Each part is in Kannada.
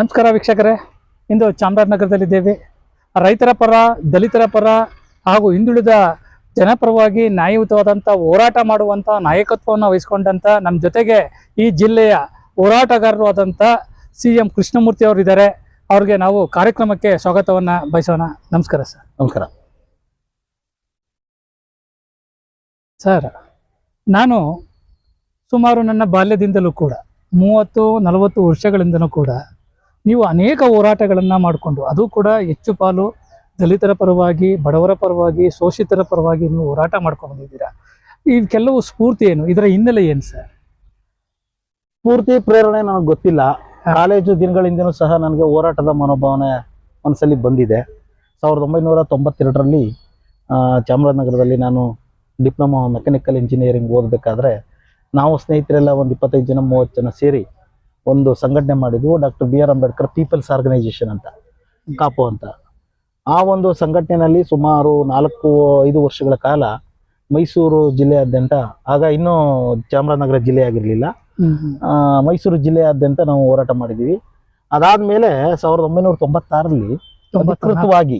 ನಮಸ್ಕಾರ ವೀಕ್ಷಕರೇ. ಇಂದು ಚಾಮರಾಜನಗರದಲ್ಲಿದ್ದೇವೆ ರೈತರ ಪರ ದಲಿತರ ಪರ ಹಾಗೂ ಹಿಂದುಳಿದ ಜನಪರವಾಗಿ ನ್ಯಾಯಯುತವಾದಂಥ ಹೋರಾಟ ಮಾಡುವಂಥ ನಾಯಕತ್ವವನ್ನು ವಹಿಸ್ಕೊಂಡಂಥ ನಮ್ಮ ಜೊತೆಗೆ ಈ ಜಿಲ್ಲೆಯ ಹೋರಾಟಗಾರರು ಆದಂಥ ಸಿ ಎಂ ಕೃಷ್ಣಮೂರ್ತಿ ಅವರು ಇದ್ದಾರೆ. ಅವ್ರಿಗೆ ನಾವು ಕಾರ್ಯಕ್ರಮಕ್ಕೆ ಸ್ವಾಗತವನ್ನು ಬಯಸೋಣ. ನಮಸ್ಕಾರ ಸರ್. ನಮಸ್ಕಾರ. ಸರ್ ನಾನು ಸುಮಾರು ನನ್ನ ಬಾಲ್ಯದಿಂದಲೂ ಕೂಡ ಮೂವತ್ತು ನಲವತ್ತು ವರ್ಷಗಳಿಂದಲೂ ಕೂಡ ನೀವು ಅನೇಕ ಹೋರಾಟಗಳನ್ನು ಮಾಡಿಕೊಂಡು ಅದು ಕೂಡ ಹೆಚ್ಚು ಪಾಲು ದಲಿತರ ಪರವಾಗಿ ಬಡವರ ಪರವಾಗಿ ಶೋಷಿತರ ಪರವಾಗಿ ನೀವು ಹೋರಾಟ ಮಾಡ್ಕೊಂಡು ಬಂದಿದ್ದೀರಾ? ಈ ಕೆಲವು ಸ್ಫೂರ್ತಿ ಏನು? ಇದರ ಹಿನ್ನೆಲೆ ಏನು ಸರ್? ಸ್ಫೂರ್ತಿ ಪ್ರೇರಣೆ ನನಗೆ ಗೊತ್ತಿಲ್ಲ. ಕಾಲೇಜು ದಿನಗಳಿಂದನೂ ಸಹ ನನಗೆ ಹೋರಾಟದ ಮನೋಭಾವನೆ ಮನಸ್ಸಲ್ಲಿ ಬಂದಿದೆ. ಸಾವಿರದ ಒಂಬೈನೂರ ತೊಂಬತ್ತೆರಡರಲ್ಲಿ ಚಾಮರಾಜನಗರದಲ್ಲಿ ನಾನು ಡಿಪ್ಲೊಮಾ ಮೆಕ್ಯಾನಿಕಲ್ ಇಂಜಿನಿಯರಿಂಗ್ ಓದಬೇಕಾದ್ರೆ ನಾವು ಸ್ನೇಹಿತರೆಲ್ಲ ಒಂದು ಇಪ್ಪತ್ತೈದು ಜನ ಮೂವತ್ತು ಜನ ಸೇರಿ ಒಂದು ಸಂಘಟನೆ ಮಾಡಿದ್ವು doctor B R Ambedkar peoples organisation ಅಂತ ಕಾಪು ಅಂತ. ಆ ಒಂದು ಸಂಘಟನೆಯಲ್ಲಿ ಸುಮಾರು ನಾಲ್ಕು ಐದು ವರ್ಷಗಳ ಕಾಲ ಮೈಸೂರು ಜಿಲ್ಲೆಯಾದ್ಯಂತ ಆಗ ಇನ್ನೂ ಚಾಮರಾಜನಗರ ಜಿಲ್ಲೆ ಆಗಿರಲಿಲ್ಲ. ಆ, ಮೈಸೂರು ಜಿಲ್ಲೆಯಾದ್ಯಂತ ನಾವು ಹೋರಾಟ ಮಾಡಿದ್ದೀವಿ. ಅದಾದ್ಮೇಲೆ ಸಾವಿರದ ಒಂಬೈನೂರ ತೊಂಬತ್ತಾರರಲ್ಲಿ ಅಧಿಕೃತವಾಗಿ.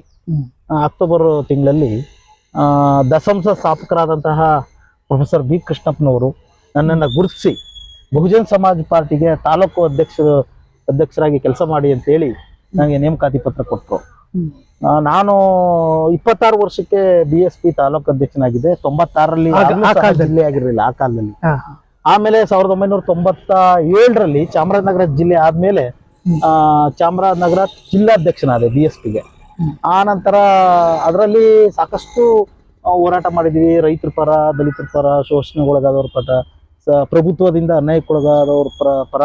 ಅಕ್ಟೋಬರ್ ತಿಂಗಳಲ್ಲಿ ದಸಂಸ ಸ್ಥಾಪಕರಾದಂತಹ ಪ್ರೊಫೆಸರ್ ಬಿ ಕೃಷ್ಣಪ್ಪನವರು ನನ್ನನ್ನು ಗುರುತಿಸಿ ಬಹುಜನ್ ಸಮಾಜ್ ಪಾರ್ಟಿಗೆ ತಾಲೂಕು ಅಧ್ಯಕ್ಷರು ಅಧ್ಯಕ್ಷರಾಗಿ ಕೆಲಸ ಮಾಡಿ ಅಂತೇಳಿ ನನಗೆ ನೇಮಕಾತಿ ಪತ್ರ ಕೊಟ್ಟರು ನಾನು ಇಪ್ಪತ್ತಾರು ವರ್ಷಕ್ಕೆ ಬಿ ಎಸ್ ಪಿ ತಾಲೂಕು ಅಧ್ಯಕ್ಷನಾಗಿದ್ದೆ. ತೊಂಬತ್ತಾರರಲ್ಲಿ? ಜಿಲ್ಲೆ ಆಗಿರಲಿಲ್ಲ ಆ ಕಾಲದಲ್ಲಿ. ಆಮೇಲೆ ಸಾವಿರದ ಒಂಬೈನೂರ ತೊಂಬತ್ತ ಏಳರಲ್ಲಿ ಚಾಮರಾಜನಗರ ಜಿಲ್ಲೆ ಆದ್ಮೇಲೆ ಆ, ಚಾಮರಾಜನಗರ ಜಿಲ್ಲಾಧ್ಯಕ್ಷನಾದೆ ಬಿ ಎಸ್ ಪಿಗೆ. ಆ ನಂತರ ಅದರಲ್ಲಿ ಸಾಕಷ್ಟು ಹೋರಾಟ ಮಾಡಿದ್ವಿ. ರೈತರ ಪರ ದಲಿತರ ಪರ ಶೋಷಣೆಗೊಳಗಾದವ್ರ ಪರ ಸ- ಪ್ರಭುತ್ವದಿಂದ ಅನ್ಯಾಯಕ್ಕೊಳಗಾದವ್ರ ಪರ ಪರ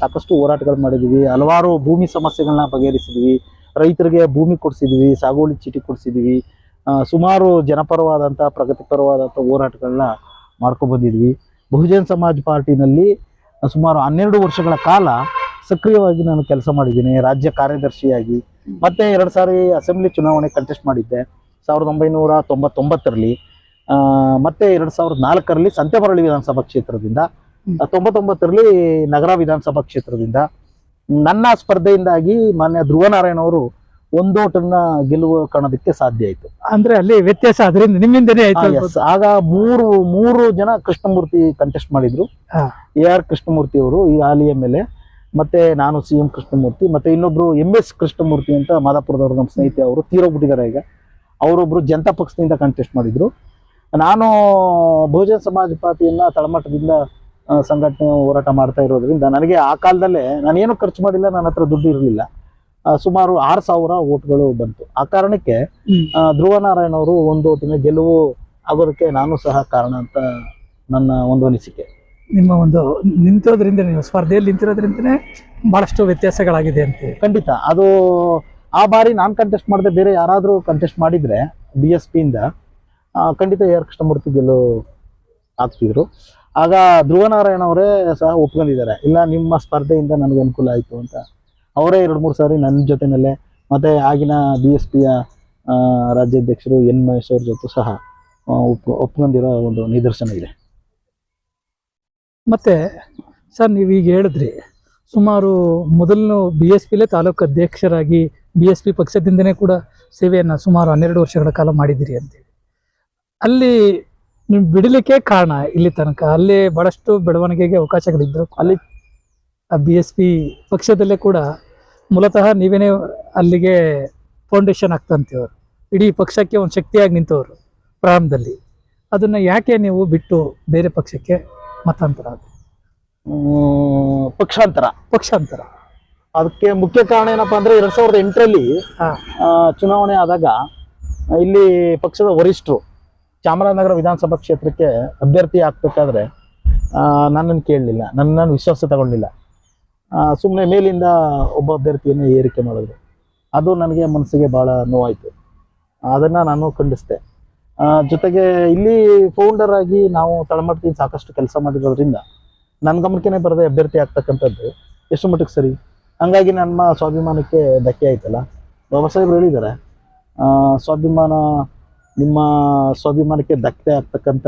ಸಾಕಷ್ಟು ಹೋರಾಟಗಳು ಮಾಡಿದ್ದೀವಿ ಹಲವಾರು ಭೂಮಿ ಸಮಸ್ಯೆಗಳನ್ನ ಬಗೆಹರಿಸಿದ್ವಿ. ರೈತರಿಗೆ ಭೂಮಿ ಕೊಡಿಸಿದ್ವಿ, ಸಾಗುವಳಿ ಚೀಟಿ ಕೊಡಿಸಿದ್ವಿ. ಸುಮಾರು ಜನಪರವಾದಂಥ, ಪ್ರಗತಿಪರವಾದಂಥ ಹೋರಾಟಗಳನ್ನ ಮಾಡ್ಕೊಬಂದಿದ್ವಿ ಬಹುಜನ್ ಸಮಾಜ್ ಪಾರ್ಟಿನಲ್ಲಿ ಸುಮಾರು ಹನ್ನೆರಡು ವರ್ಷಗಳ ಕಾಲ ಸಕ್ರಿಯವಾಗಿ ನಾನು ಕೆಲಸ ಮಾಡಿದ್ದೀನಿ. ರಾಜ್ಯ ಕಾರ್ಯದರ್ಶಿಯಾಗಿ. ಮತ್ತೆ ಎರಡು ಸಾರಿ ಅಸೆಂಬ್ಲಿ ಚುನಾವಣೆ ಕಂಟೆಸ್ಟ್ ಮಾಡಿದ್ದೆ. ಸಾವಿರದ ಒಂಬೈನೂರ ತೊಂಬತ್ತೊಂಬತ್ತರಲ್ಲಿ. ಮತ್ತೆ ಎರಡ್ ಸಾವಿರದ ನಾಲ್ಕರಲ್ಲಿ ಸಂತೆಮರಳಿ ವಿಧಾನಸಭಾ ಕ್ಷೇತ್ರದಿಂದ ತೊಂಬತ್ತೊಂಬತ್ತರಲ್ಲಿ ನಗರ ವಿಧಾನಸಭಾ ಕ್ಷೇತ್ರದಿಂದ ನನ್ನ ಸ್ಪರ್ಧೆಯಿಂದಾಗಿ ಮಾನ್ಯ ಧ್ರುವನಾರಾಯಣ ಅವರು ಒಂದೋಟನ್ನ ಗೆಲುವು ಕಾಣೋದಕ್ಕೆ ಸಾಧ್ಯ ಆಯ್ತು. ಅಂದ್ರೆ ಅಲ್ಲಿ ವ್ಯತ್ಯಾಸ ಅದರಿಂದ ನಿಮ್ಮಿಂದನೇ ಆಯ್ತು ಆಗ ಮೂರು ಮೂರು ಜನ ಕೃಷ್ಣಮೂರ್ತಿ ಕಂಟೆಸ್ಟ್ ಮಾಡಿದ್ರು. ಎ ಆರ್ ಕೃಷ್ಣಮೂರ್ತಿ ಅವರು ಈ ಹಾಲಿಯ ಮೇಲೆ ಎಲ್ ಎ ಮತ್ತೆ ನಾನು ಸಿ ಎಂ ಕೃಷ್ಣಮೂರ್ತಿ ಮತ್ತೆ ಇನ್ನೊಬ್ರು ಎಂ ಎಸ್ ಕೃಷ್ಣಮೂರ್ತಿ ಅಂತ ಮಾದಾಪುರದವರು ನಮ್ಮ ಸ್ನೇಹಿತೆ ಅವರು ತೀರೋಗ್ಬಿಟ್ಟಿದ್ದಾರೆ ಈಗ. ಅವರೊಬ್ರು ಜನತಾ ಪಕ್ಷದಿಂದ ಕಂಟೆಸ್ಟ್ ಮಾಡಿದ್ರು. ನಾನು ಬಹುಜನ ಸಮಾಜ ಪಾರ್ಟಿಯನ್ನ ತಳಮಟ್ಟದಿಂದ ಸಂಘಟನೆ ಹೋರಾಟ ಮಾಡ್ತಾ ಇರೋದ್ರಿಂದ ನನಗೆ ಆ ಕಾಲದಲ್ಲೇ ನಾನೇನು ಖರ್ಚು ಮಾಡಿಲ್ಲ ನನ್ನ ಹತ್ರ ದುಡ್ಡು ಇರಲಿಲ್ಲ. ಸುಮಾರು ಆರು ಸಾವಿರ ಓಟ್ಗಳು ಬಂತು. ಆ ಕಾರಣಕ್ಕೆ ಧ್ರುವ ನಾರಾಯಣ ಧ್ರುವನಾರಾಯಣ ಅವರು ಒಂದು ಓಟಿನ ಗೆಲುವು ಆಗೋದಕ್ಕೆ ನಾನು ಸಹ ಕಾರಣ ಅಂತ ನನ್ನ ಒಂದು ಅನಿಸಿಕೆ. ನಿಮ್ಮ ಒಂದು ನಿಂತಿರೋದ್ರಿಂದ ನೀವು ಸ್ಪರ್ಧೆಯಲ್ಲಿ ನಿಂತಿರೋದ್ರಿಂದನೇ ಬಹಳಷ್ಟು ವ್ಯತ್ಯಾಸಗಳಾಗಿದೆ ಅಂತ ಖಂಡಿತ. ಅದು ಆ ಬಾರಿ ನಾನು ಕಂಟೆಸ್ಟ್ ಮಾಡಿದೆ ಬೇರೆ ಯಾರಾದರೂ ಕಂಟೆಸ್ಟ್ ಮಾಡಿದ್ರೆ ಬಿ ಎಸ್ ಪಿಯಿಂದ ಖಂಡಿತ ಎ ಆರ್ ಕೃಷ್ಣಮೂರ್ತಿ ಗೆಲ್ಲು ಆಗ್ತಿದ್ರು. ಆಗ ಧ್ರುವನಾರಾಯಣ ಅವರೇ ಸಹ ಒಪ್ಕೊಂಡಿದ್ದಾರೆ. ಇಲ್ಲ, ನಿಮ್ಮ ಸ್ಪರ್ಧೆಯಿಂದ ನನಗೆ ಅನುಕೂಲ ಆಯಿತು ಅಂತ. ಅವರೇ ಎರಡು ಮೂರು ಸಾರಿ ನನ್ನ ಜೊತೆನಲ್ಲೇ ಮತ್ತೆ ಆಗಿನ ಬಿ ಎಸ್ ಪಿಯ ರಾಜ್ಯಾಧ್ಯಕ್ಷರು ಎನ್ ಮಹೇಶ್ ಅವ್ರ ಜೊತೆ ಸಹ ಒಪ್, ಒಪ್ಕೊಂಡಿರೋ ಒಂದು ನಿದರ್ಶನ ಇದೆ. ಮತ್ತೆ, ಸರ್, ನೀವು ಈಗ ಹೇಳಿದ್ರಿ, ಸುಮಾರು ಮೊದಲು ಬಿ ಎಸ್ ಪಿಲೇ ತಾಲೂಕು ಅಧ್ಯಕ್ಷರಾಗಿ ಬಿ ಎಸ್ ಪಿ ಪಕ್ಷದಿಂದನೇ ಕೂಡ ಸೇವೆಯನ್ನು ಸುಮಾರು ಹನ್ನೆರಡು ವರ್ಷಗಳ ಕಾಲ ಮಾಡಿದ್ದೀರಿ ಅಂತೇಳಿ ಅಲ್ಲಿ ನೀವು ಬಿಡಲಿಕ್ಕೆ ಕಾರಣ ಇಲ್ಲಿ ತನಕ? ಅಲ್ಲಿ ಬಹಳಷ್ಟು ಬೆಳವಣಿಗೆಗೆ ಅವಕಾಶಗಳಿದ್ದರು ಅಲ್ಲಿ ಆ ಬಿ ಎಸ್ ಪಿ ಪಕ್ಷದಲ್ಲೇ ಕೂಡ ಮೂಲತಃ ನೀವೇನೇ ಅಲ್ಲಿಗೆ ಫೌಂಡೇಶನ್ ಆಗ್ತಂತೀವ್ರು ಇಡೀ ಪಕ್ಷಕ್ಕೆ ಒಂದು ಶಕ್ತಿಯಾಗಿ ನಿಂತವರು ಪ್ರಾರಂಭದಲ್ಲಿ. ಅದನ್ನು ಯಾಕೆ ನೀವು ಬಿಟ್ಟು ಬೇರೆ ಪಕ್ಷಕ್ಕೆ ಮತಾಂತರ? ಪಕ್ಷಾಂತರ. ಪಕ್ಷಾಂತರ. ಅದಕ್ಕೆ ಮುಖ್ಯ ಕಾರಣ ಏನಪ್ಪಾ ಅಂದ್ರೆ ಎರಡ್ ಸಾವಿರದ ಎಂಟರಲ್ಲಿ ಚುನಾವಣೆ ಆದಾಗ ಇಲ್ಲಿ ಪಕ್ಷದ ವರಿಷ್ಠರು ಚಾಮರಾಜನಗರ ವಿಧಾನಸಭಾ ಕ್ಷೇತ್ರಕ್ಕೆ ಅಭ್ಯರ್ಥಿ ಆಗ್ಬೇಕಾದ್ರೆ ನನ್ನನ್ನು ಕೇಳಲಿಲ್ಲ. ನನ್ನನ್ನು ವಿಶ್ವಾಸ ತಗೊಂಡಿಲ್ಲ. ಸುಮ್ಮನೆ ಮೇಲಿಂದ ಒಬ್ಬ ಅಭ್ಯರ್ಥಿಯನ್ನು ಏರಿಕೆ ಮಾಡಿದ್ರು. ಅದು ನನಗೆ ಮನಸ್ಸಿಗೆ ಭಾಳ ನೋವಾಯಿತು. ಅದನ್ನು ನಾನು ಖಂಡಿಸಿದೆ. ಜೊತೆಗೆ ಇಲ್ಲಿ ಫೌಂಡರ್ ಆಗಿ ನಾವು ತಳಮಟ್ಟದಿಂದ ಸಾಕಷ್ಟು ಕೆಲಸ ಮಾಡಿರೋದ್ರಿಂದ ನನ್ನ ಗಮನಕ್ಕೆ ಬರದೆ ಅಭ್ಯರ್ಥಿ ಆಗ್ತಕ್ಕಂಥದ್ದು ಎಷ್ಟು ಮಟ್ಟಿಗೆ ಸರಿ? ಹಂಗಾಗಿ ನನ್ನ ಸ್ವಾಭಿಮಾನಕ್ಕೆ ಧಕ್ಕೆ ಆಯ್ತಲ್ಲ? ಬಾಬಾ ಸಾಹೇಬ್ರು ಹೇಳಿದ್ದಾರೆ ಸ್ವಾಭಿಮಾನ ನಿಮ್ಮ ಸ್ವಾಭಿಮಾನಕ್ಕೆ ಧಕ್ಕೆ ಆಗ್ತಕ್ಕಂಥ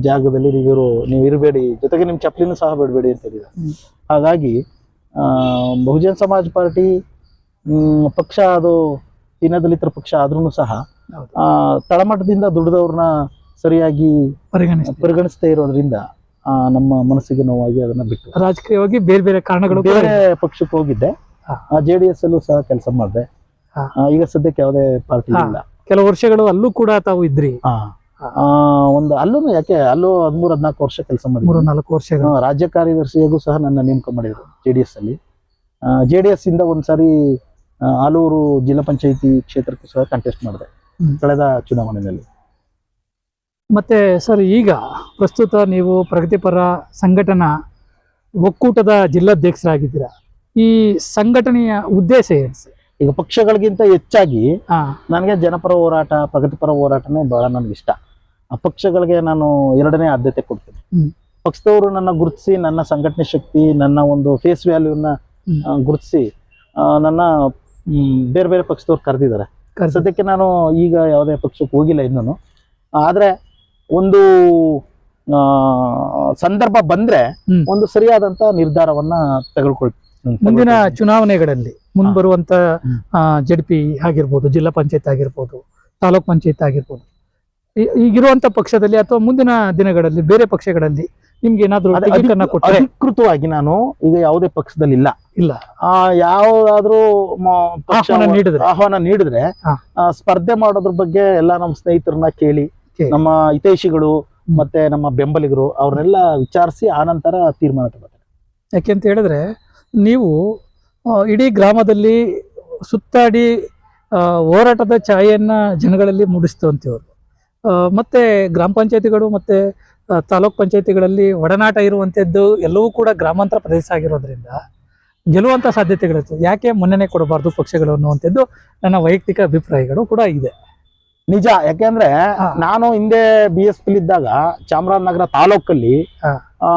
ಜಾಗದಲ್ಲಿ ನೀವಿರು ನೀವು ಇರಬೇಡಿ ಜೊತೆಗೆ ನಿಮ್ಮ ಚಪ್ಪಲಿನೂ ಸಹ ಬಿಡಬೇಡಿ ಅಂತ ಹೇಳಿದ ಹಾಗಾಗಿ ಬಹುಜನ ಬಹುಜನ್ ಸಮಾಜ್ ಪಾರ್ಟಿ ಪಕ್ಷ ಅದು ದೀನದಲಿತರ ಪಕ್ಷ ಆದ್ರೂ ಸಹ ಆ, ತಳಮಟ್ಟದಿಂದ ದುಡಿದವ್ರನ್ನ ಸರಿಯಾಗಿ ಪರಿಗಣಿಸ್ತಾ ಇರೋದ್ರಿಂದ ಆ, ನಮ್ಮ ಮನಸ್ಸಿಗೆ ನೋವಾಗಿ ಅದನ್ನ ಬಿಟ್ಟು. ರಾಜಕೀಯವಾಗಿ ಬೇರೆ ಬೇರೆ ಕಾರಣಗಳು ಬೇರೆ ಪಕ್ಷಕ್ಕೆ ಹೋಗಿದ್ದೆ. ಆ ಜೆ ಡಿ ಎಸ್ ಅಲ್ಲೂ ಸಹ ಕೆಲಸ ಮಾಡಿದೆ. ಈಗ ಸದ್ಯಕ್ಕೆ ಯಾವುದೇ ಪಾರ್ಟಿ ಇಲ್ಲ. ಕೆಲವು ವರ್ಷಗಳು ಅಲ್ಲೂ ಕೂಡ ತಾವು ಇದ್ರಿ. ಒಂದು ಅಲ್ಲೂ ಯಾಕೆ ಅಲ್ಲೂ ಹದಿಮೂರು ಹದಿನಾಲ್ಕು ವರ್ಷ ಕೆಲಸ ಮೂರು ಮಾಡಿದ್ರು ನಾಲ್ಕು ವರ್ಷಗಳು. ರಾಜ್ಯ ಕಾರ್ಯದರ್ಶಿಯಾಗೂ ಸಹ ನನ್ನ ನೇಮಕ ಮಾಡಿದ್ರು ಜೆ ಡಿ ಎಸ್ ಅಲ್ಲಿ. ಜೆ ಡಿ ಎಸ್ ಇಂದ ಒಂದ್ಸಾರಿ ಆಲೂರು ಜಿಲ್ಲಾ ಪಂಚಾಯಿತಿ ಕ್ಷೇತ್ರಕ್ಕೂ ಸಹ ಕಂಟೆಸ್ಟ್ ಮಾಡಿದೆ ಕಳೆದ ಚುನಾವಣೆಯಲ್ಲಿ. ಮತ್ತೆ ಸರ್ ಈಗ ಪ್ರಸ್ತುತ ನೀವು ಪ್ರಗತಿಪರ ಸಂಘಟನಾ ಒಕ್ಕೂಟದ ಜಿಲ್ಲಾಧ್ಯಕ್ಷರಾಗಿದ್ದೀರಾ. ಈ ಸಂಘಟನೆಯ ಉದ್ದೇಶ ಏನು ಸರ್? ಈಗ ಪಕ್ಷಗಳಿಗಿಂತ ಹೆಚ್ಚಾಗಿ ನನಗೆ ಜನಪರ ಹೋರಾಟ ಪ್ರಗತಿಪರ ಹೋರಾಟನೇ ಬಹಳ ನನಗೆ ಇಷ್ಟ ಆ ಪಕ್ಷಗಳಿಗೆ ನಾನು ಎರಡನೇ ಆದ್ಯತೆ ಕೊಡ್ತೀನಿ. ಪಕ್ಷದವರು ನನ್ನ ಗುರುತಿಸಿ ನನ್ನ ಸಂಘಟನೆ ಶಕ್ತಿ ನನ್ನ ಒಂದು ಫೇಸ್ ವ್ಯಾಲ್ಯೂನ. ಗುರುತಿಸಿ ನನ್ನ ಬೇರೆ ಬೇರೆ ಪಕ್ಷದವ್ರು ಕರೆದಿದ್ದಾರೆ. ಸದ್ಯಕ್ಕೆ ನಾನು ಈಗ ಯಾವುದೇ ಪಕ್ಷಕ್ಕೆ ಹೋಗಿಲ್ಲ ಇನ್ನೂ. ಆದರೆ ಒಂದು ಸಂದರ್ಭ ಬಂದ್ರೆ ಒಂದು ಸರಿಯಾದಂತ ನಿರ್ಧಾರವನ್ನ ತೆಗೆದುಕೊಳ್ತೀನಿ. ಮುಂದಿನ ಚುನಾವಣೆಗಳಲ್ಲಿ. ಮುಂಬರುವಂತ ಬರುವಂತ ಜಡ್ ಪಿ ಆಗಿರ್ಬೋದು ಜಿಲ್ಲಾ ಪಂಚಾಯತ್ ಆಗಿರ್ಬೋದು ತಾಲೂಕ್ ಪಂಚಾಯತ್ ಆಗಿರ್ಬೋದು. ಈಗಿರುವಂತ ಪಕ್ಷದಲ್ಲಿ ಅಥವಾ ಮುಂದಿನ ದಿನಗಳಲ್ಲಿ ಬೇರೆ ಪಕ್ಷಗಳಲ್ಲಿ ನಿಮ್ಗೆ ಏನಾದ್ರು ಅಧಿಕೃತವಾಗಿ ನಾನು ಈಗ ಯಾವುದೇ ಪಕ್ಷದಲ್ಲಿ ಇಲ್ಲ. ಇಲ್ಲ. ಆ ಯಾವ್ದಾದ್ರು ಆಹ್ವಾನ ನೀಡಿದ್ರೆ. ಆಹ್ವಾನ ನೀಡಿದ್ರೆ ಆ, ಸ್ಪರ್ಧೆ ಮಾಡೋದ್ರ ಬಗ್ಗೆ ಎಲ್ಲ ನಮ್ಮ ಸ್ನೇಹಿತರನ್ನ ಕೇಳಿ. ನಮ್ಮ ಹಿತೈಷಿಗಳು ಮತ್ತೆ ನಮ್ಮ ಬೆಂಬಲಿಗರು ಅವ್ರನ್ನೆಲ್ಲ ವಿಚಾರಿಸಿ ಆನಂತರ ತೀರ್ಮಾನ ತಗೋತಾರೆ ಯಾಕೆಂತ ಹೇಳಿದ್ರೆ ನೀವು ಇಡೀ ಗ್ರಾಮದಲ್ಲಿ ಸುತ್ತಾಡಿ ಹೋರಾಟದ ಛಾಯೆಯನ್ನ ಜನಗಳಲ್ಲಿ ಮೂಡಿಸ್ತಂತೀವರು ಮತ್ತೆ ಗ್ರಾಮ ಪಂಚಾಯತಿಗಳು ಮತ್ತೆ ತಾಲೂಕ್ ಪಂಚಾಯತಿಗಳಲ್ಲಿ ಒಡನಾಟ ಇರುವಂಥದ್ದು ಎಲ್ಲವೂ ಕೂಡ ಗ್ರಾಮಾಂತರ ಪ್ರದೇಶ ಆಗಿರೋದ್ರಿಂದ ಗೆಲ್ಲುವಂಥ ಸಾಧ್ಯತೆಗಳಿರ್ತದೆ ಯಾಕೆ ಮುನ್ನೆ ಕೊಡಬಾರ್ದು ಪಕ್ಷಗಳು ಅನ್ನುವಂಥದ್ದು ನನ್ನ ವೈಯಕ್ತಿಕ ಅಭಿಪ್ರಾಯಗಳು ಕೂಡ ಇದೆ. ನಿಜ ಯಾಕೆಂದ್ರೆ ನಾನು ಹಿಂದೆ ಬಿ ಎಸ್ ಪಿ ಇದ್ದಾಗ ಚಾಮರಾಜನಗರ ತಾಲೂಕಲ್ಲಿ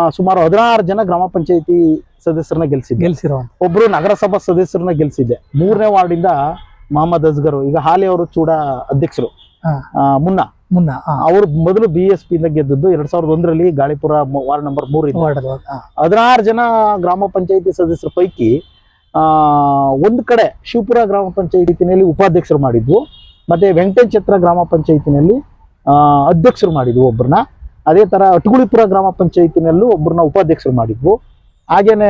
ಸುಮಾರು ಹದಿನಾರು ಜನ ಗ್ರಾಮ ಪಂಚಾಯತಿ ಸದಸ್ಯರನ್ನ ಗೆಲ್ಸಿದ್ದೆ. ಗೆಲ್ಸಿರೋ ಒಬ್ರು ನಗರಸಭಾ ಸದಸ್ಯರನ್ನ ಗೆಲ್ಸಿದ್ದೆ. ಮೂರನೇ ವಾರ್ಡಿಂದ ಮೊಹಮ್ಮದ್ ಅಜ್ಗರ್ ಈಗ ಹಾಲಿ ಅವರು ಚೂಡ ಅಧ್ಯಕ್ಷರು. ಆ, ಮುನ್ನ. ಮುನ್ನ ಅವರು ಮೊದಲು ಬಿ ಎಸ್ ಪಿ ಇಂದ ಗೆದ್ದದ್ದು ಎರಡ್ ಸಾವಿರದ ಒಂದರಲ್ಲಿ ಗಾಳಿಪುರ ಮ- ವಾರ್ಡ್ ನಂಬರ್ ಮೂರಿಂದ. ವಾರ್ಡ್ ಹದಿನಾರು ಜನ ಗ್ರಾಮ ಪಂಚಾಯತಿ ಸದಸ್ಯರ ಪೈಕಿ ಆ ಒಂದ್ ಕಡೆ ಶಿವಪುರ ಗ್ರಾಮ ಪಂಚಾಯತಿನಲ್ಲಿ ಉಪಾಧ್ಯಕ್ಷರು ಮಾಡಿದ್ವು. ಮತ್ತೆ ವೆಂಕಟೇಶ್ವರ ಗ್ರಾಮ ಪಂಚಾಯತಿನಲ್ಲಿ ಆ, ಅಧ್ಯಕ್ಷರು ಮಾಡಿದ್ವು ಒಬ್ಬರನ್ನ ಅದೇ ತರ ಅಟಗುಳಿಪುರ ಗ್ರಾಮ ಪಂಚಾಯತಿನಲ್ಲೂ ಒಬ್ಬರನ್ನ ಉಪಾಧ್ಯಕ್ಷರು ಮಾಡಿದ್ವು. ಹಾಗೇನೆ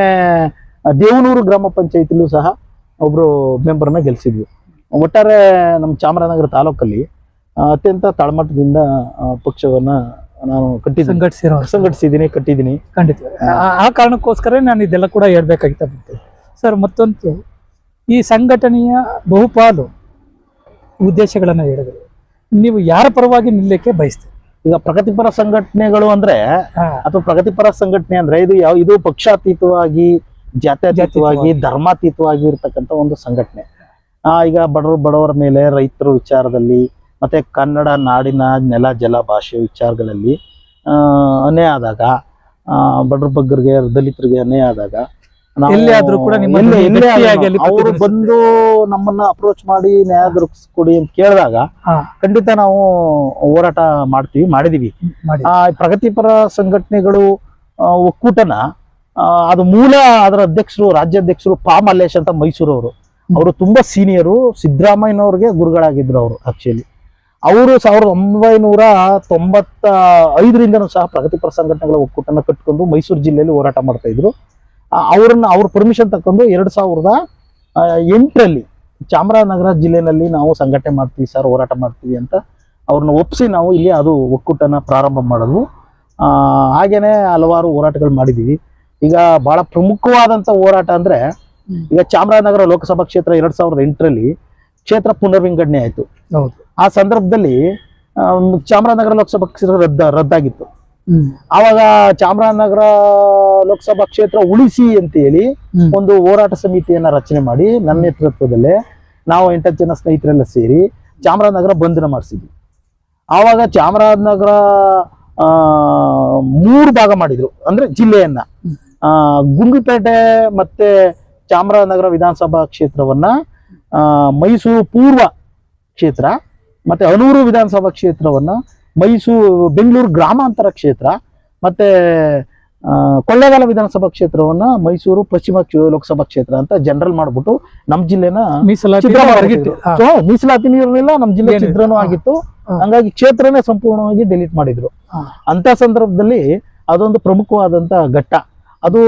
ದೇವನೂರು ಗ್ರಾಮ ಪಂಚಾಯತಿಲೂ ಸಹ ಒಬ್ರು ಮೆಂಬರ್ನ ಗೆಲ್ಸಿದ್ವಿ. ಒಟ್ಟಾರೆ ನಮ್ಮ ಚಾಮರಾಜನಗರ ತಾಲೂಕಲ್ಲಿ ಅತ್ಯಂತ ತಳಮಟ್ಟದಿಂದ ಪಕ್ಷವನ್ನ ನಾನು ಕಟ್ಟಿ ಸಂಘಟಿಸಿರೋ ಸಂಘಟಿಸಿದ್ದೀನಿ ಕಟ್ಟಿದ್ದೀನಿ. ಖಂಡಿತ. ಆ- ಆ ಕಾರಣಕ್ಕೋಸ್ಕರ ನಾನು ಇದೆಲ್ಲ ಕೂಡ ಹೇಳ್ಬೇಕಾಗಿತ್ತು ಸರ್ ಮತ್ತೊಂದು ಈ ಸಂಘಟನೆಯ ಬಹುಪಾಲು ಉದ್ದೇಶಗಳನ್ನು ಹೇಳಿದ್ರೆ. ನೀವು ಯಾರ ಪರವಾಗಿ ನಿಲ್ಲಕ್ಕೆ ಬಯಸ್ತೀರಿ? ಈಗ ಪ್ರಗತಿಪರ ಸಂಘಟನೆಗಳು ಅಂದ್ರೆ ಅಥವಾ ಪ್ರಗತಿಪರ ಸಂಘಟನೆ ಅಂದ್ರೆ ಇದು ಯಾವ ಇದು ಪಕ್ಷಾತೀತವಾಗಿ ಜಾತ್ಯತೀತವಾಗಿ. ಧರ್ಮಾತೀತವಾಗಿ ಇರ್ತಕ್ಕಂಥ ಒಂದು ಸಂಘಟನೆ ಆ ಈಗ ಬಡವರು ಬಡವರ ಮೇಲೆ ರೈತರ ವಿಚಾರದಲ್ಲಿ ಮತ್ತೆ ಕನ್ನಡ ನಾಡಿನ ನೆಲ ಜಲ ಭಾಷೆ ವಿಚಾರಗಳಲ್ಲಿ ಅನ್ಯಾಯ ಆದಾಗ ಆ, ಬಡವ್ರ ಬಗ್ಗರಿಗೆ ದಲಿತರಿಗೆ ಅನ್ಯಾಯ ಆದಾಗ ಎಲ್ಲೇ ಆದ್ರೂ ಕೂಡ ಅವರು ಬಂದು ನಮ್ಮನ್ನ ಅಪ್ರೋಚ್ ಮಾಡಿ ನ್ಯಾಯ ದೊರಕಿಸ್ಕೊಡಿ ಅಂತ ಕೇಳಿದಾಗ ಖಂಡಿತ ನಾವು ಹೋರಾಟ ಮಾಡ್ತೀವಿ ಮಾಡಿದೀವಿ. ಆ ಪ್ರಗತಿಪರ ಸಂಘಟನೆಗಳು ಒಕ್ಕೂಟನ ಅದು ಮೂಲ ಅದರ ಅಧ್ಯಕ್ಷರು ರಾಜ್ಯಾಧ್ಯಕ್ಷರು ಪಾ ಮಲ್ಲೇಶ್ ಅಂತ ಮೈಸೂರವರು. ಅವರು ತುಂಬಾ ಸೀನಿಯರು ಸಿದ್ದರಾಮಯ್ಯನವ್ರಿಗೆ ಗುರುಗಳಾಗಿದ್ರು ಅವರು ಆಕ್ಚುಲಿ ಅವರು ಸಾವಿರದ ಒಂಬೈನೂರ ತೊಂಬತ್ತ ಐದರಿಂದನೂ ಸಹ ಪ್ರಗತಿಪರ ಸಂಘಟನೆಗಳ ಒಕ್ಕೂಟನ ಕಟ್ಕೊಂಡು ಮೈಸೂರು ಜಿಲ್ಲೆಯಲ್ಲಿ ಹೋರಾಟ ಮಾಡ್ತಾ ಇದ್ರು. ಅವ್ರನ್ನ ಅವ್ರ ಪರ್ಮಿಷನ್ ತಕೊಂಡು ಎರಡ್ ಸಾವಿರದ ಎಂಟರಲ್ಲಿ ಚಾಮರಾಜನಗರ ಜಿಲ್ಲೆನಲ್ಲಿ ನಾವು ಸಂಘಟನೆ ಮಾಡ್ತೀವಿ ಸರ್ ಹೋರಾಟ ಮಾಡ್ತೀವಿ ಅಂತ ಅವ್ರನ್ನ ಒಪ್ಪಿಸಿ ನಾವು ಇಲ್ಲಿ ಅದು ಒಕ್ಕೂಟನ ಪ್ರಾರಂಭ ಮಾಡೋದು ಹಾಗೇನೆ ಹಲವಾರು ಹೋರಾಟಗಳು ಮಾಡಿದೀವಿ ಈಗ ಬಹಳ ಪ್ರಮುಖವಾದಂತ ಹೋರಾಟ ಅಂದ್ರೆ. ಈಗ ಚಾಮರಾಜನಗರ ಲೋಕಸಭಾ ಕ್ಷೇತ್ರ ಎರಡ್ ಸಾವಿರದ ಎಂಟರಲ್ಲಿ ಕ್ಷೇತ್ರ ಪುನರ್ವಿಂಗಡಣೆ ಆಯ್ತು. ಹೌದು. ಆ ಸಂದರ್ಭದಲ್ಲಿ ಚಾಮರಾಜನಗರ ಲೋಕಸಭಾ ಕ್ಷೇತ್ರ ರದ್ದ ರದ್ದಾಗಿತ್ತು. ಆವಾಗ ಚಾಮರಾಜನಗರ ಲೋಕಸಭಾ ಕ್ಷೇತ್ರ ಉಳಿಸಿ ಅಂತ ಹೇಳಿ ಒಂದು ಹೋರಾಟ ಸಮಿತಿಯನ್ನ ರಚನೆ ಮಾಡಿ ನನ್ನ ನೇತೃತ್ವದಲ್ಲೇ ನಾವು ಎಂಟತ್ತು ಜನ ಸ್ನೇಹಿತರೆಲ್ಲ ಸೇರಿ ಚಾಮರಾಜನಗರ ಬಂಧನ ಮಾಡಿಸಿದ್ವಿ. ಆವಾಗ ಚಾಮರಾಜನಗರ ಆ, ಮೂರು ಭಾಗ ಮಾಡಿದ್ರು. ಅಂದ್ರೆ ಜಿಲ್ಲೆಯನ್ನ. ಗುಂಡ್ಲುಪೇಟೆ ಮತ್ತೆ ಚಾಮರಾಜನಗರ ವಿಧಾನಸಭಾ ಕ್ಷೇತ್ರವನ್ನ ಆ, ಮೈಸೂರು ಪೂರ್ವ ಕ್ಷೇತ್ರ ಮತ್ತೆ ಅನೂರು ವಿಧಾನಸಭಾ ಕ್ಷೇತ್ರವನ್ನ ಮೈಸೂರು ಬೆಂಗಳೂರು ಗ್ರಾಮಾಂತರ ಕ್ಷೇತ್ರ ಮತ್ತೆ ಕೊಳ್ಳೇಗಾಲ ವಿಧಾನಸಭಾ ಕ್ಷೇತ್ರವನ್ನ ಮೈಸೂರು ಪಶ್ಚಿಮ ಲೋಕಸಭಾ ಕ್ಷೇತ್ರ ಅಂತ ಜನರಲ್ ಮಾಡ್ಬಿಟ್ಟು ನಮ್ಮ ಜಿಲ್ಲೆನ ಮೀಸಲಾತಿ ನಮ್. ಮೀಸಲಾತಿ ಇರಲಿಲ್ಲ ನಮ್ಮ ಜಿಲ್ಲೆ. ಚಿತ್ರನೂ ಆಗಿತ್ತು. ಹಂಗಾಗಿ ಕ್ಷೇತ್ರನೇ ಸಂಪೂರ್ಣವಾಗಿ ಡಿಲೀಟ್ ಮಾಡಿದ್ರು. ಅಂತ ಸಂದರ್ಭದಲ್ಲಿ ಅದೊಂದು ಪ್ರಮುಖವಾದಂತ ಘಟ್ಟ ಅದು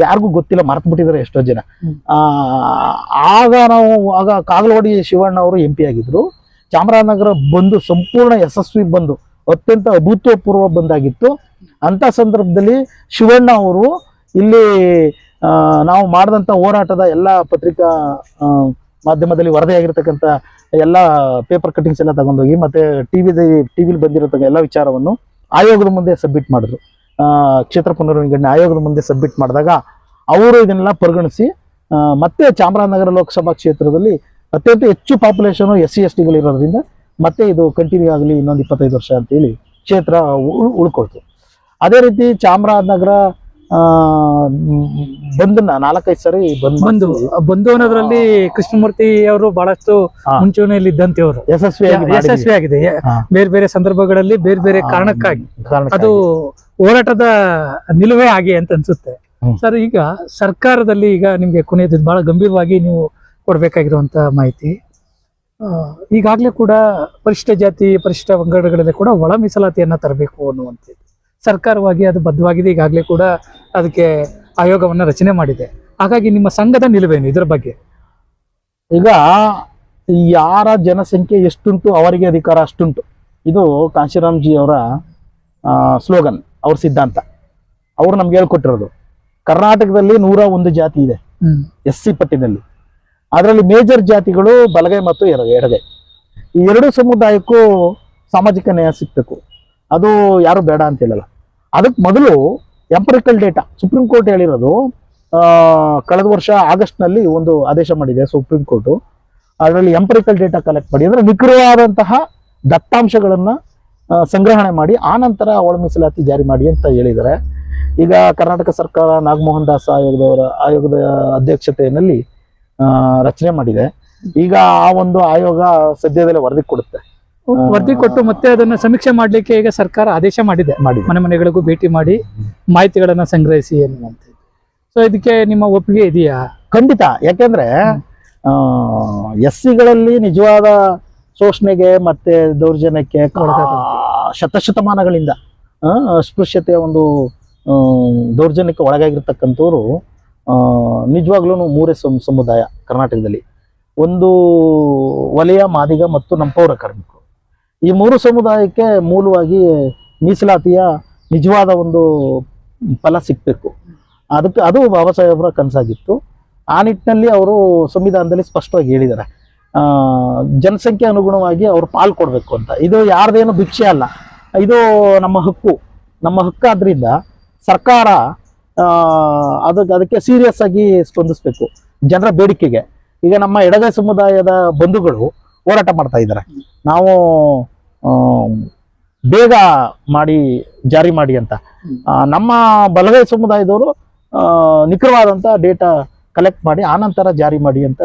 ಯಾರಿಗೂ ಗೊತ್ತಿಲ್ಲ ಮರ್ತು ಬಿಟ್ಟಿದ್ದಾರೆ ಎಷ್ಟೋ ಜನ ಆ, ಆಗ ನಾವು ಆಗ ಕಾಗಲವಾಡಿ ಶಿವಣ್ಣ ಅವರು ಎಂ ಪಿ ಆಗಿದ್ರು ಚಾಮರಾಜನಗರ ಬಂದು ಸಂಪೂರ್ಣ ಯಶಸ್ವಿ ಬಂದು ಅತ್ಯಂತ ಅಭೂತಪೂರ್ವ ಬಂದಾಗಿತ್ತು. ಅಂತ ಸಂದರ್ಭದಲ್ಲಿ ಶಿವಣ್ಣ ಅವರು ಇಲ್ಲಿ ನಾವು ಮಾಡಿದಂಥ ಹೋರಾಟದ ಎಲ್ಲ ಪತ್ರಿಕಾ ಮಾಧ್ಯಮದಲ್ಲಿ ವರದಿಯಾಗಿರ್ತಕ್ಕಂಥ ಎಲ್ಲ ಪೇಪರ್ ಕಟಿಂಗ್ಸ್ ಎಲ್ಲ ತಗೊಂಡೋಗಿ ಮತ್ತೆ ಟಿ ಟಿವಿಲಿ ಬಂದಿರತಕ್ಕ ಎಲ್ಲ ವಿಚಾರವನ್ನು ಆಯೋಗದ ಮುಂದೆ ಸಬ್ಮಿಟ್ ಮಾಡಿದ್ರು. ಕ್ಷೇತ್ರ ಪುನರ್ವಿಂಗಡಣೆ ಆಯೋಗದ ಮುಂದೆ ಸಬ್ಮಿಟ್ ಮಾಡಿದಾಗ ಅವರು ಇದನ್ನೆಲ್ಲ ಪರಿಗಣಿಸಿ ಮತ್ತೆ ಚಾಮರಾಜನಗರ ಲೋಕಸಭಾ ಕ್ಷೇತ್ರದಲ್ಲಿ ಅತ್ಯಂತ ಹೆಚ್ಚು ಪಾಪ್ಯುಲೇಷನು ಎಸ್ ಸಿ ಎಸ್ ಟಿಗಳು ಇರೋದ್ರಿಂದ ಮತ್ತೆ ಇದು ಕಂಟಿನ್ಯೂ ಆಗಲಿ ಇನ್ನೊಂದು ಇಪ್ಪತ್ತೈದು ವರ್ಷ ಅಂತೇಳಿ ಕ್ಷೇತ್ರ ಉಳ್- ಉಳ್ಕೊಳ್ತು. ಅದೇ ರೀತಿ ಚಾಮರಾಜನಗರ ಬಂದನ್ನ ನಾಲ್ಕೈದು ಸರಿ ಬಂದ್ ಬಂದು ಅನ್ನೋದ್ರಲ್ಲಿ ಕೃಷ್ಣಮೂರ್ತಿ ಅವರು ಬಹಳಷ್ಟು. ಮುಂಚೂಣಿಯಲ್ಲಿ ಇದ್ದಂತೆ ಅವರು ಯಶಸ್ವಿಯಾಗಿ ಯಶಸ್ವಿ ಆಗಿದೆ. ಬೇರೆ ಬೇರೆ ಸಂದರ್ಭಗಳಲ್ಲಿ ಬೇರೆ ಬೇರೆ ಕಾರಣಕ್ಕಾಗಿ. ಅದು ಹೋರಾಟದ ನಿಲುವೇ ಆಗಿ ಅಂತ ಅನ್ಸುತ್ತೆ ಸರ್ ಈಗ ಸರ್ಕಾರದಲ್ಲಿ ಈಗ ನಿಮ್ಗೆ ಕೊನೆಯದು ಬಹಳ ಗಂಭೀರವಾಗಿ ನೀವು ಕೊಡ್ಬೇಕಾಗಿರುವಂತ ಮಾಹಿತಿ. ಈಗಾಗ್ಲೇ ಕೂಡ ಪರಿಶಿಷ್ಟ ಜಾತಿ ಪರಿಶಿಷ್ಟ ಪಂಗಡಗಳಲ್ಲಿ ಕೂಡ ಒಳ ಮೀಸಲಾತಿಯನ್ನು ತರಬೇಕು ಅನ್ನುವಂಥದ್ದು. ಸರ್ಕಾರವಾಗಿ ಅದು ಬದ್ಧವಾಗಿದೆ ಈಗಾಗಲೇ ಕೂಡ ಅದಕ್ಕೆ ಆಯೋಗವನ್ನ ರಚನೆ ಮಾಡಿದೆ. ಹಾಗಾಗಿ ನಿಮ್ಮ ಸಂಘದ ನಿಲುವೇನು ಇದರ ಬಗ್ಗೆ? ಈಗ ಯಾರ ಜನಸಂಖ್ಯೆ ಎಷ್ಟುಂಟು ಅವರಿಗೆ ಅಧಿಕಾರ ಅಷ್ಟುಂಟು. ಇದು ಕಾಶಿರಾಮ್ಜಿ ಅವರ ಸ್ಲೋಗನ್ ಅವ್ರ ಸಿದ್ಧಾಂತ. ಅವ್ರು ನಮ್ಗೆ ಹೇಳ್ಕೊಟ್ಟಿರೋದು. ಕರ್ನಾಟಕದಲ್ಲಿ ನೂರ ಒಂದು ಜಾತಿ ಇದೆ. ಎಸ್ ಸಿ ಪಟ್ಟಿನಲ್ಲಿ. ಅದರಲ್ಲಿ ಮೇಜರ್ ಜಾತಿಗಳು ಬಲಗೈ ಮತ್ತು ಎಡ- ಎಡಗೈ. ಈ ಎರಡು ಸಮುದಾಯಕ್ಕೂ ಸಾಮಾಜಿಕ ನ್ಯಾಯ ಸಿಗ್ಬೇಕು. ಅದು ಯಾರು ಬೇಡ ಅಂತ ಹೇಳಲ್ಲ. ಅದಕ್ಕೆ ಮೊದಲು ಎಂಪರಿಕಲ್ ಡೇಟಾ ಸುಪ್ರೀಂ ಕೋರ್ಟ್ ಹೇಳಿರೋದು ಕಳೆದ ವರ್ಷ ಆಗಸ್ಟ್ನಲ್ಲಿ ಒಂದು ಆದೇಶ ಮಾಡಿದೆ ಸುಪ್ರೀಂ ಕೋರ್ಟು ಅದರಲ್ಲಿ ಎಂಪರಿಕಲ್ ಡೇಟಾ ಕಲೆಕ್ಟ್ ಮಾಡಿ, ಅಂದ್ರೆ ನಿಖರವಾದಂತಹ ದತ್ತಾಂಶಗಳನ್ನ ಸಂಗ್ರಹಣೆ ಮಾಡಿ, ಆ ನಂತರ ಒಳ ಮೀಸಲಾತಿ ಜಾರಿ ಮಾಡಿ ಅಂತ ಹೇಳಿದ್ದಾರೆ. ಈಗ ಕರ್ನಾಟಕ ಸರ್ಕಾರ ನಾಗಮೋಹನ್ ದಾಸ್ ಆಯೋಗದವರ, ಆಯೋಗದ ಅಧ್ಯಕ್ಷತೆಯಲ್ಲಿ ರಚನೆ ಮಾಡಿದೆ. ಈಗ ಆ ಒಂದು ಆಯೋಗ ಸದ್ಯದಲ್ಲೇ ವರದಿ ಕೊಡುತ್ತೆ. ವರದಿ ಕೊಟ್ಟು ಮತ್ತೆ ಅದನ್ನ ಸಮೀಕ್ಷೆ ಮಾಡ್ಲಿಕ್ಕೆ ಈಗ ಸರ್ಕಾರ ಆದೇಶ ಮಾಡಿದೆ. ಮಾಡಿ ಮನೆ ಮನೆಗಳಿಗೂ ಭೇಟಿ ಮಾಡಿ ಮಾಹಿತಿಗಳನ್ನ ಸಂಗ್ರಹಿಸಿ ಎನ್ನುವಂಥದ್ದು. ಸೊ ಇದಕ್ಕೆ ನಿಮ್ಮ ಒಪ್ಪಿಗೆ ಇದೆಯಾ? ಖಂಡಿತ. ಯಾಕೆಂದ್ರೆ ಎಸ್ ಸಿಗಳಲ್ಲಿ ನಿಜವಾದ ಶೋಷಣೆಗೆ ಮತ್ತೆ ದೌರ್ಜನ್ಯಕ್ಕೆ. ಶತಶತಮಾನಗಳಿಂದ ಆ, ಅಸ್ಪೃಶ್ಯತೆಯ ಒಂದು ದೌರ್ಜನ್ಯಕ್ಕೆ ಒಳಗಾಗಿರ್ತಕ್ಕಂಥವ್ರು ನಿಜವಾಗ್ಲೂ ಮೂರೇ ಸಮ, ಸಮುದಾಯ ಕರ್ನಾಟಕದಲ್ಲಿ. ಒಂದು ವಲಯ, ಮಾದಿಗ ಮತ್ತು ನಮ್ಮ ಪೌರ ಕಾರ್ಮಿಕರು. ಈ ಮೂರು ಸಮುದಾಯಕ್ಕೆ ಮೂಲವಾಗಿ ಮೀಸಲಾತಿಯ ನಿಜವಾದ ಒಂದು ಫಲ ಸಿಗಬೇಕು. ಅದಕ್ಕೆ ಅದು ಬಾಬಾ ಸಾಹೇಬ್ರ ಕನಸಾಗಿತ್ತು. ಆ ನಿಟ್ಟಿನಲ್ಲಿ ಅವರು ಸಂವಿಧಾನದಲ್ಲಿ ಸ್ಪಷ್ಟವಾಗಿ ಹೇಳಿದ್ದಾರೆ. ಜನಸಂಖ್ಯೆ ಅನುಗುಣವಾಗಿ ಅವರು ಪಾಲ್ ಕೊಡಬೇಕು ಅಂತ. ಇದು ಯಾರ್ದೇನು ಭಿಕ್ಷೆ ಅಲ್ಲ. ಇದು ನಮ್ಮ ಹಕ್ಕು. ನಮ್ಮ ಹಕ್ಕಾದ್ರಿಂದ ಸರ್ಕಾರ ಅದಕ್ಕೆ ಅದಕ್ಕೆ ಸೀರಿಯಸ್ ಆಗಿ ಸ್ಪಂದಿಸಬೇಕು. ಜನರ ಬೇಡಿಕೆಗೆ. ಈಗ ನಮ್ಮ ಎಡಗೈ ಸಮುದಾಯದ ಬಂಧುಗಳು ಹೋರಾಟ ಮಾಡ್ತಾ ಇದ್ದಾರೆ. ನಾವು ಬೇಗ ಮಾಡಿ, ಜಾರಿ ಮಾಡಿ ಅಂತ. ನಮ್ಮ ಬಲಗೈ ಸಮುದಾಯದವರು ನಿಖರವಾದಂಥ ಡೇಟಾ ಕಲೆಕ್ಟ್ ಮಾಡಿ, ಆನಂತರ ಜಾರಿ ಮಾಡಿ ಅಂತ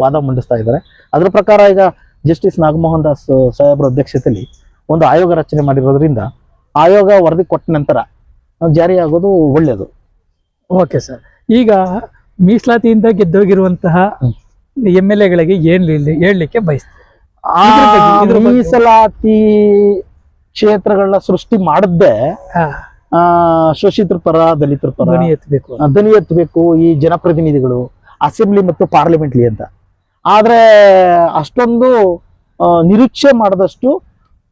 ವಾದ ಮಂಡಿಸ್ತಾ ಇದ್ದಾರೆ. ಅದರ ಪ್ರಕಾರ ಈಗ ಜಸ್ಟಿಸ್ ನಾಗಮೋಹನ್ ದಾಸ್ ಸಾಹೇಬ್ರ ಅಧ್ಯಕ್ಷತೆಯಲ್ಲಿ ಒಂದು ಆಯೋಗ ರಚನೆ ಮಾಡಿರೋದ್ರಿಂದ ಆಯೋಗ ವರದಿ ಕೊಟ್ಟ ನಂತರ ಜಾರಿ ಆಗೋದು ಒಳ್ಳೆಯದು. Okay sir. ಈಗ ಮೀಸಲಾತಿಯಿಂದ ಗೆದ್ದೋಗಿರುವಂತಹ. ಎಂ ಎಲ್ ಎಗಳಿಗೆ ಏನ್ ಹೇಳಿ- ಹೇಳಲಿಕ್ಕೆ ಬಯಸ್ತಾರೆ? ಬಗ್ಗೆ. ಮೀಸಲಾತಿ ಕ್ಷೇತ್ರಗಳ ಸೃಷ್ಟಿ ಮಾಡದ್ದೇ ಆ, ಶೋಷಿತರ ಪರ ದಲಿತರ ಪರ ಧ್ವನಿ ಎತ್ತಬೇಕು. ಧ್ವನಿ ಎತ್ತಬೇಕು ಈ ಜನಪ್ರತಿನಿಧಿಗಳು ಅಸೆಂಬ್ಲಿ ಮತ್ತು ಪಾರ್ಲಿಮೆಂಟ್ಲಿ ಅಂತ. ಆದ್ರೆ ಅಷ್ಟೊಂದು ನಿರೀಕ್ಷೆ ಮಾಡದಷ್ಟು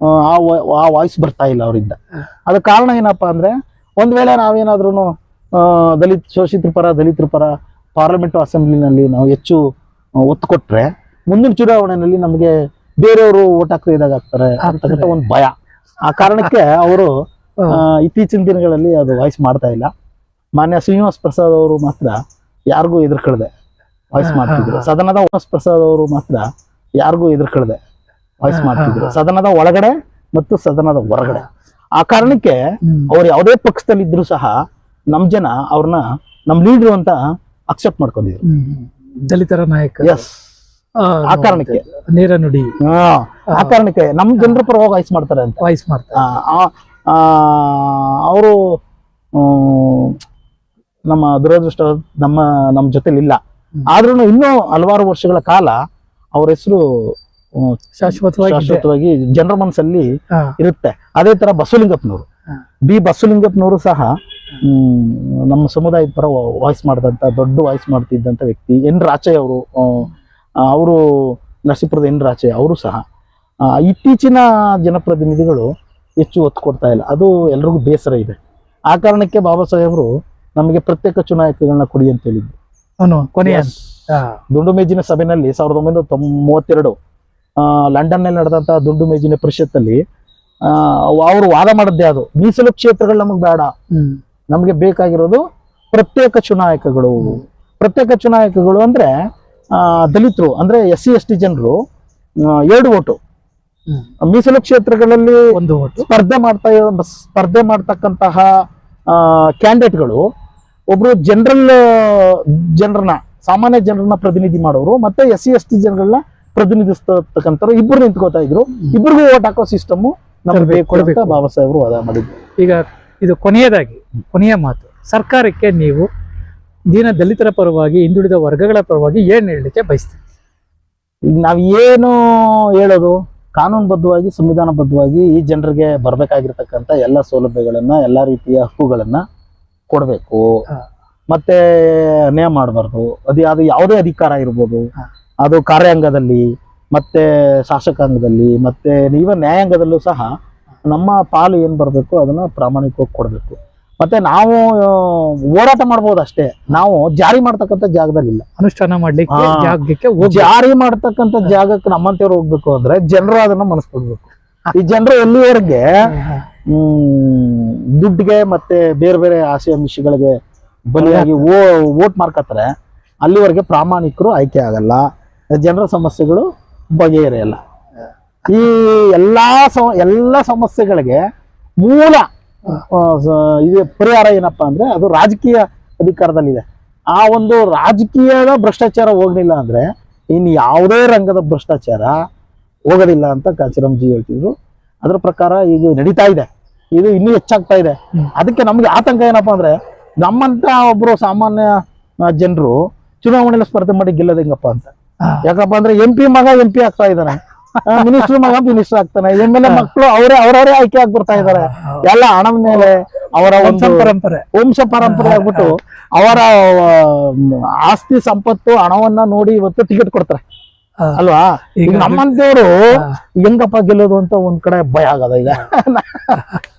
ಆ, ಆ ವಾಯ್ಸ್ ಬರ್ತಾ ಇಲ್ಲ ಅವರಿಂದ. ಅದಕ್ಕೆ ಕಾರಣ ಏನಪ್ಪಾ ಅಂದ್ರೆ ಒಂದ್ ವೇಳೆ ನಾವೇನಾದ್ರೂ ದಲಿತ ಶೋಷಿತರ ಪರ ದಲಿತರ ಪರ ಪಾರ್ಲಿಮೆಂಟ್ ಅಸೆಂಬ್ಲಿನಲ್ಲಿ ನಾವು ಹೆಚ್ಚು ಒತ್ತು ಕೊಟ್ಟರೆ ಮುಂದಿನ ಚುನಾವಣೆಯಲ್ಲಿ ನಮಗೆ ಬೇರೆಯವರು ಓಟ್ ಹಾಕ್ತಾ ಇದಾಗ್ತಾರೆ ಅಂತಕ್ಕಂಥ ಒಂದು ಭಯ. ಆ ಕಾರಣಕ್ಕೆ ಅವರು ಇತ್ತೀಚಿನ ದಿನಗಳಲ್ಲಿ ಅದು ವಾಯ್ಸ್ ಮಾಡ್ತಾ ಇಲ್ಲ. ಮಾನ್ಯ ಶ್ರೀನಿವಾಸ್ ಪ್ರಸಾದ್ ಅವರು ಮಾತ್ರ ಯಾರಿಗೂ ಎದುರ್ಕಳ್ದೆ ವಾಯ್ಸ್ ಮಾಡ್ತಿದ್ರು. ಸದನದ ಉಮೇಶ್ ಪ್ರಸಾದ್ ಅವರು ಮಾತ್ರ ಯಾರಿಗೂ ಎದುರ್ಕಳ್ದೆ ವಾಯ್ಸ್ ಮಾಡ್ತಿದ್ರು. ಸದನದ ಒಳಗಡೆ ಮತ್ತು ಸದನದ ಹೊರಗಡೆ. ಆ ಕಾರಣಕ್ಕೆ. ಅವ್ರು ಯಾವುದೇ ಪಕ್ಷದಲ್ಲಿ ಇದ್ರು ಸಹ ನಮ್ ಜನ ಅವ್ರನ್ನ ನಮ್ ಲೀಡರ್ ಅಂತ ಅಕ್ಸೆಪ್ಟ್ ಮಾಡ್ಕೊಂಡಿದ್ರು. ದಲಿತರ ನಾಯಕ. ಎಸ್ ಆ ಕಾರಣಕ್ಕೆ. ನೇರ ನುಡಿ. ಆ ಕಾರಣಕ್ಕೆ ನಮ್ ಜನರ ಪರವಾಗಿ ವಾಯ್ಸ್ ಮಾಡ್ತಾರೆ ಅಂತ. ವಾಯ್ಸ್ ಮಾಡ್ತಾರೆ. ಅವರು ನಮ್ಮ ದುರದೃಷ್ಟ ನಮ್ಮ ನಮ್ಮ ಜೊತೆಲಿ ಇಲ್ಲ. ಆದ್ರೂ ಇನ್ನೂ ಹಲವಾರು ವರ್ಷಗಳ ಕಾಲ ಅವ್ರ ಹೆಸರು ಶಾಶ್ವತವಾಗಿ ಶಾಶ್ವತವಾಗಿ ಜನರ ಮನಸ್ಸಲ್ಲಿ ಇರುತ್ತೆ. ಅದೇ ತರ ಬಸವಲಿಂಗಪ್ಪನವರು. ಬಿ ಬಸವಲಿಂಗಪ್ಪನವರು ಸಹ ನಮ್ಮ ಸಮುದಾಯದ ಪರ ವಾಯ್ಸ್ ಮಾಡಿದಂತ ದೊಡ್ಡ ವಾಯ್ಸ್ ಮಾಡ್ತಿದ್ದಂಥ ವ್ಯಕ್ತಿ ಎನ್ ರಾಚಯ್ಯ ಅವರು. ಅವರು ನರಸೀಪುರದ ಎನ್ ರಾಚಯ್ಯ ಅವರು ಸಹ. ಆ, ಇತ್ತೀಚಿನ ಜನಪ್ರತಿನಿಧಿಗಳು ಹೆಚ್ಚು ಒತ್ತು ಕೊಡ್ತಾ ಇಲ್ಲ. ಅದು ಎಲ್ರಿಗೂ ಬೇಸರ ಇದೆ. ಆ ಕಾರಣಕ್ಕೆ ಬಾಬಾ ಸಾಹೇಬರು ನಮಗೆ ಪ್ರತ್ಯೇಕ ಚುನಾಯಕಗಳನ್ನ ಕೊಡಿ ಅಂತ ಹೇಳಿದ್ರು. ಕೊನೆಯ ದುಂಡು ಮೇಜಿನ ಸಭೆಯಲ್ಲಿ ಸಾವಿರದ ಒಂಬೈನೂರ ತೊಂಬ ಮೂವತ್ತೆರಡು ಲಂಡನ್ನಲ್ಲಿ ನಡೆದಂತಹ ದುಂಡು ಮೇಜಿನ ಪರಿಷತ್ತಲ್ಲಿ ಅವರು ವಾದ ಮಾಡದ್ದೇ ಅದು. ಮೀಸಲು ಕ್ಷೇತ್ರಗಳು ನಮಗೆ ಬೇಡ. ನಮಗೆ ಬೇಕಾಗಿರೋದು ಪ್ರತ್ಯೇಕ ಚುನಾಯಕಗಳು. ಪ್ರತ್ಯೇಕ ಚುನಾಯಕಗಳು ಅಂದ್ರೆ ದಲಿತರು ಅಂದ್ರೆ ಎಸ್ ಸಿ ಎಸ್ ಟಿ ಜನರು ಎರಡು ಓಟು. ಮೀಸಲು ಕ್ಷೇತ್ರಗಳಲ್ಲಿ ಒಂದು ಓಟು. ಸ್ಪರ್ಧೆ ಮಾಡ್ತಾ ಇರೋ- ಸ್ಪರ್ಧೆ ಮಾಡ್ತಕ್ಕಂತಹ ಕ್ಯಾಂಡಿಡೇಟ್ಗಳು ಒಬ್ರು ಜನರಲ್ ಜನರನ್ನ ಸಾಮಾನ್ಯ ಜನರನ್ನ ಪ್ರತಿನಿಧಿ ಮಾಡೋರು ಮತ್ತೆ ಎಸ್ ಸಿ ಎಸ್ ಟಿ ಜನಗಳನ್ನ ಪ್ರತಿನಿಧಿಸ್ತಕ್ಕಂಥವ್ರು ಇಬ್ಬರು ನಿಂತ್ಕೋತಾ ಇದ್ರು. ಇಬ್ಬರಿಗೂ ಓಟ್ ಹಾಕೋ ಸಿಸ್ಟಮ್ ನಮ್ಗೆ ಬೇಕು ಅಂತ. ಬಾಬಾ ಸಾಹೇಬರು ವಾದ ಮಾಡಿದ್ರು. ಈಗ ಇದು ಕೊನೆಯದಾಗಿ ಕೊನೆಯ ಮಾತು. ಸರ್ಕಾರಕ್ಕೆ ನೀವು ದೀನ ದಲಿತರ ಪರವಾಗಿ ಹಿಂದುಳಿದ ವರ್ಗಗಳ ಪರವಾಗಿ ಏನು ಹೇಳಲಿಕ್ಕೆ ಬಯಸ್ತೀವಿ ಈಗ ನಾವು ಏನು ಹೇಳೋದು ಕಾನೂನುಬದ್ಧವಾಗಿ ಸಂವಿಧಾನಬದ್ಧವಾಗಿ ಈ ಜನರಿಗೆ ಬರಬೇಕಾಗಿರ್ತಕ್ಕಂಥ ಎಲ್ಲ ಸೌಲಭ್ಯಗಳನ್ನು ಎಲ್ಲ ರೀತಿಯ ಹಕ್ಕುಗಳನ್ನು ಕೊಡಬೇಕು. ಮತ್ತು ಅನ್ಯಾಯ ಮಾಡಬಾರ್ದು. ಅದು ಅದು ಯಾವುದೇ ಅಧಿಕಾರ ಇರ್ಬೋದು. ಅದು ಕಾರ್ಯಾಂಗದಲ್ಲಿ ಮತ್ತೆ ಶಾಸಕಾಂಗದಲ್ಲಿ ಮತ್ತೆ ಈವನ್ ನ್ಯಾಯಾಂಗದಲ್ಲೂ ಸಹ ನಮ್ಮ ಪಾಲು ಏನ್ ಬರಬೇಕು ಅದನ್ನ ಪ್ರಾಮಾಣಿಕವಾಗಿ ಕೊಡಬೇಕು. ಮತ್ತೆ ನಾವು ಓಡಾಟ ಹೋರಾಟ ಮಾಡ್ಬೋದು ಅಷ್ಟೇ. ನಾವು ಜಾರಿ ಮಾಡ್ತಕ್ಕಂಥ ಜಾಗದಲ್ಲಿ ಇಲ್ಲ. ಅನುಷ್ಠಾನ ಮಾಡ್ಲಿಕ್ಕೆ. ಜಾಗಕ್ಕೆ ಜಾರಿ ಮಾಡ್ತಕ್ಕಂಥ ಜಾಗಕ್ಕೆ ನಮ್ಮಂತವ್ರು ಹೋಗ್ಬೇಕು ಅಂದ್ರೆ ಜನರು ಅದನ್ನ ಮನಸ್ಕೊಡ್ಬೇಕು ಈ ಜನರು ಎಲ್ಲಿವರೆಗೆ ಹ್ಮ್ ದುಡ್ಡಿಗೆ ಮತ್ತೆ ಬೇರೆ ಬೇರೆ ಆಸೆ ಅಂಶಗಳಿಗೆ ಬಲಿಯಾಗಿ ಓ ವೋಟ್ ಮಾಡ್ಕತ್ತಾರೆ ಅಲ್ಲಿವರೆಗೆ ಪ್ರಾಮಾಣಿಕರು ಆಯ್ಕೆ ಆಗಲ್ಲ. ಜನರ ಸಮಸ್ಯೆಗಳು ಬಗೆಹರಿಯಲ್ಲ. ಈ ಎಲ್ಲಾ ಸಮ ಎಲ್ಲಾ ಸಮಸ್ಯೆಗಳಿಗೆ ಮೂಲ ಇದು ಪರಿಹಾರ ಏನಪ್ಪಾ ಅಂದ್ರೆ ಅದು ರಾಜಕೀಯ ಅಧಿಕಾರದಲ್ಲಿದೆ. ಆ ಒಂದು ರಾಜಕೀಯದ ಭ್ರಷ್ಟಾಚಾರ ಹೋಗಲಿಲ್ಲ ಅಂದ್ರೆ ಇನ್ನು ಯಾವುದೇ ರಂಗದ ಭ್ರಷ್ಟಾಚಾರ ಹೋಗೋದಿಲ್ಲ ಅಂತ ಕಾಂಚಿರಾಮ್ಜಿ ಹೇಳ್ತಿದ್ರು. ಅದ್ರ ಪ್ರಕಾರ ಈಗ ನಡೀತಾ ಇದೆ. ಇದು ಇನ್ನೂ ಹೆಚ್ಚಾಗ್ತಾ ಇದೆ. ಅದಕ್ಕೆ ನಮ್ಗೆ ಆತಂಕ ಏನಪ್ಪಾ ಅಂದ್ರೆ ನಮ್ಮಂತ ಒಬ್ರು ಸಾಮಾನ್ಯ ಜನರು ಚುನಾವಣೆಯಲ್ಲಿ ಸ್ಪರ್ಧೆ ಮಾಡಿ ಗೆಲ್ಲೋದು ಹೆಂಗಪ್ಪ ಅಂತ. ಯಾಕಪ್ಪ ಅಂದ್ರೆ ಎಂ ಪಿ ಮಗ ಎಂ ಪಿ ಆಗ್ತಾ ಇದ್ದಾನೆ. ಮಿನಿಸ್ಟರ್ ಮಗ ಮಿನಿಸ್ಟರ್ ಆಗ್ತಾನೆ. ಎಂ ಎಲ್ ಎ ಮಕ್ಕಳು ಅವರೇ ಅವರವರೇ ಆಯ್ಕೆ ಆಗ್ಬಿಡ್ತಾ ಇದಾರೆ. ಎಲ್ಲ ಹಣದ ಮೇಲೆ ಅವರ ವಂಶ ಪರಂಪರೆ. ವಂಶ ಪರಂಪರೆ ಆಗ್ಬಿಟ್ಟು ಅವರ ಆಸ್ತಿ ಸಂಪತ್ತು ಹಣವನ್ನ ನೋಡಿ ಇವತ್ತು ಟಿಕೆಟ್ ಕೊಡ್ತಾರೆ. ಅಲ್ವಾ? ಈಗ ನಮ್ಮಂತವ್ರು ಹೆಂಗಪ್ಪ ಗೆಲ್ಲೋದು ಅಂತ ಒಂದ್ ಕಡೆ ಭಯ ಆಗದ ಈಗ.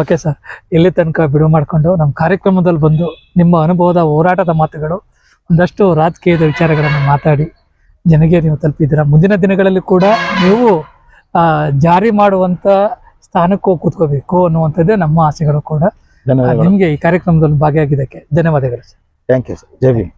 Okay sir. ಇಲ್ಲಿ ತನಕ ಬಿಡುವು ಮಾಡಿಕೊಂಡು ನಮ್ಮ ಕಾರ್ಯಕ್ರಮದಲ್ಲಿ ಬಂದು ನಿಮ್ಮ ಅನುಭವದ ಹೋರಾಟದ ಮಾತುಗಳು ಒಂದಷ್ಟು ರಾಜಕೀಯದ ವಿಚಾರಗಳನ್ನು ಮಾತಾಡಿ ಜನಗೆ ನೀವು ತಲುಪಿದ್ದೀರಾ? ಮುಂದಿನ ದಿನಗಳಲ್ಲಿ ಕೂಡ ನೀವು ಆ, ಜಾರಿ ಮಾಡುವಂತ ಸ್ಥಾನಕ್ಕೂ ಕೂತ್ಕೋಬೇಕು ಅನ್ನುವಂಥದ್ದೇ ನಮ್ಮ ಆಸೆಗಳು ಕೂಡ. ನಿಮಗೆ ನಿಮ್ಗೆ ಈ ಕಾರ್ಯಕ್ರಮದಲ್ಲಿ ಭಾಗಿಯಾಗಿದ್ದಕ್ಕೆ ಧನ್ಯವಾದಗಳು ಸರ್. ಥ್ಯಾಂಕ್ ಯು ಸರ್ ಜೈ ಭೀಮ್.